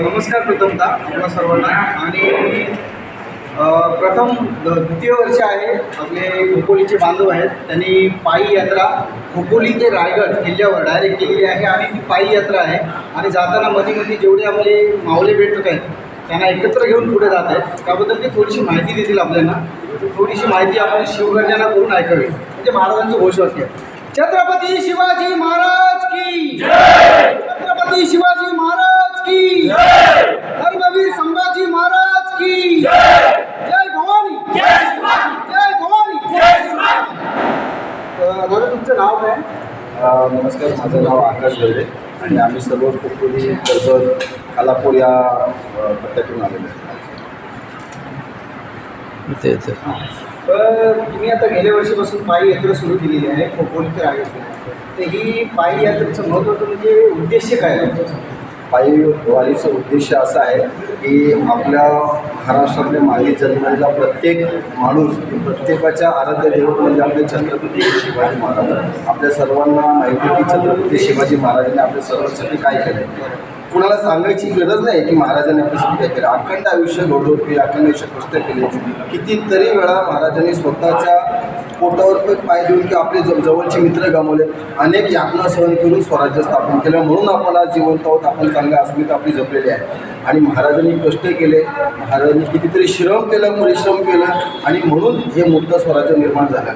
नमस्कार प्रथमतः आपल्या सर्वांना. आणि प्रथम द्वितीय वर्ष आहे. आपले खोपोलीचे बांधव आहेत. त्यांनी पायी यात्रा खोपोली ते रायगड किल्ल्यावर डायरेक्ट केलेली आहे आणि ती पायी यात्रा आहे. आणि जाताना मध्ये मध्ये जेवढे आपले मावले भेटत आहेत त्यांना एकत्र घेऊन पुढे जात आहेत. त्याबद्दल ते थोडीशी माहिती देतील आपल्याला. थोडीशी माहिती आपण शिवगर्जना करून ऐकावी. म्हणजे महाराजांचं घोषवाक्य आहे. छत्रपती शिवाजी महाराज की छत्रपती शिवाजी महाराज की धर्मवीर संभाजी महाराज की जय भवानी जय भवानी अ, दादा तुमचं नाव काय अ, नमस्कार माझं नाव आकाश गरडे आणि आम्ही सर्व कुटुंबी कर्जत खालापूर या अ, पट्ट्यातून आलेलो आहे. तर तुम्ही आता गेल्या वर्षीपासून पायी यात्रा सुरू केलेली आहे खोपोली ते रायगड तर ही पायी यात्रेचं महत्त्वाचं म्हणजे उद्देश काय आहे? पायी वारीचा उद्देश असा आहे की आपल्या महाराष्ट्रातल्या मागे जन्मलेला प्रत्येक माणूस प्रत्येकाच्या आराध्य देवत म्हणजे आपले छत्रपती शिवाजी महाराज. आपल्या सर्वांना माहिती की छत्रपती शिवाजी महाराजांनी आपल्या सर्वांसाठी काय केलं. कुणाला सांगायची गरज नाही की महाराजांनी आपल्यासाठी काय केलं. अखंड आयुष्य घडवली अखंड आयुष्य कष्ट केले. कितीतरी वेळा महाराजांनी स्वतःच्या पोटावर पण पाय देऊन की आपले ज- जवळचे मित्र गमावले अनेक यातना सहन करून स्वराज्य स्थापन केलं. म्हणून आपण आज जिवंत आहोत. आपण चांगल्या अस्मिता आपली जपलेली आहे. आणि महाराजांनी कष्ट केले. महाराजांनी कितीतरी श्रम केलं परिश्रम केलं. आणि म्हणून हे मोठं स्वराज्य निर्माण झालं.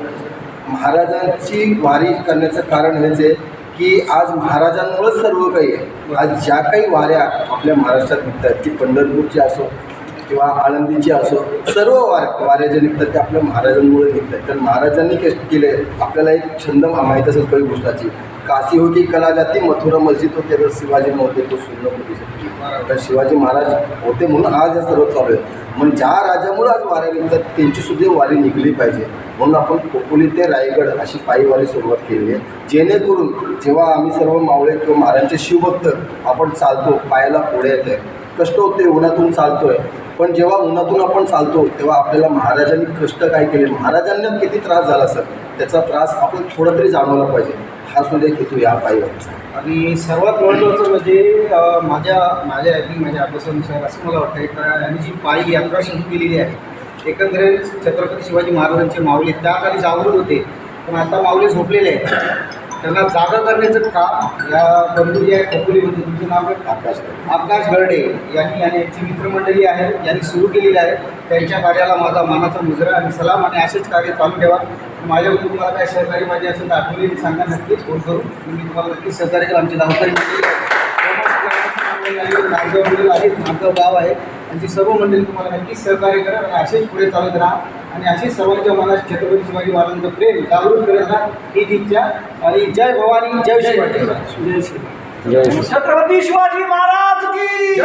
महाराजांची वारी करण्याचं कारण हेच आहे की आज महाराजांमुळेच सर्व काही आहे. आज ज्या काही वाऱ्या आपल्या महाराष्ट्रात निघतात ती पंढरपूरची असो किंवा आळंदीची असो सर्व वार वाऱ्या निघतात ते आपल्या महाराजांमुळे निघतात. कारण महाराजांनी कष्ट केले आपल्याला एक छंद माहीत असेल काही गोष्टाची. काशी होती कला जाती मथुरा मस्जिद होते तर शिवाजी नव्हते तो सुंदर होती शक्ती तर शिवाजी महाराज होते म्हणून आज या सर्व चालू आहे म्हणून ज्या राजामुळं आज वाऱ्या निघतात त्यांची सुद्धा वारी निघली पाहिजे. म्हणून आपण खोपोली ते रायगड अशी पायी वारी सुरुवात केली आहे. जेणेकरून जेव्हा आम्ही सर्व मावळे किंवा महाराजांचे शिवभक्त आपण चालतो पायाला पुढे येते कष्ट होते उन्हातून चालतोय. पण जेव्हा उन्हातून आपण चालतो तेव्हा आपल्याला महाराजांनी कष्ट काय केले? महाराजांना किती त्रास झाला सर? त्याचा त्रास आपण थोडा तरी जाणवला पाहिजे. हा सुद्धा हेतू या पायीवारीचा. आणि सर्वात महत्त्वाचं म्हणजे माझ्या माझ्या आय माझ्या अभ्यासानुसार असं मला वाटतं कारण यांनी जी पायी यात्रा सुरू केलेली आहे एकंदरीत छत्रपती शिवाजी महाराजांचे माऊली त्या काळी जागृत होते पण आता माऊली झोपलेले आहेत. त्यांना जागा करण्याचं काम या बंधू जे आहे खोपोलीमध्ये तुमचं नाव आहे आकाश आकाश गरडे यांनी आणि यांची मित्रमंडळी आहे यांनी सुरू केलेली आहे. त्यांच्या कार्याला माझा मानाचा मुजरा आणि सलाम आणि असेच कार्य चालू ठेवा. माझ्या तुम्हाला काय सहकारी पाहिजे असेल तर आठवणी सांगा नक्कीच फोन करून. मी तुम्हाला नक्कीच सहकार्य आमची धावकारी मंडळ आहेत नांदगाव गाव आहे. त्यांची सर्व मंडळी तुम्हाला नक्कीच सहकार्य करा आणि असेच पुढे चालत राहा. आणि असेच सर्वांच्या मनात छत्रपती शिवाजी महाराजांचं प्रेम जागृत करत राहा. हीच इच्छा आणि जय भवानी जय शिवाजी. जय श्री छत्रपती शिवाजी महाराज की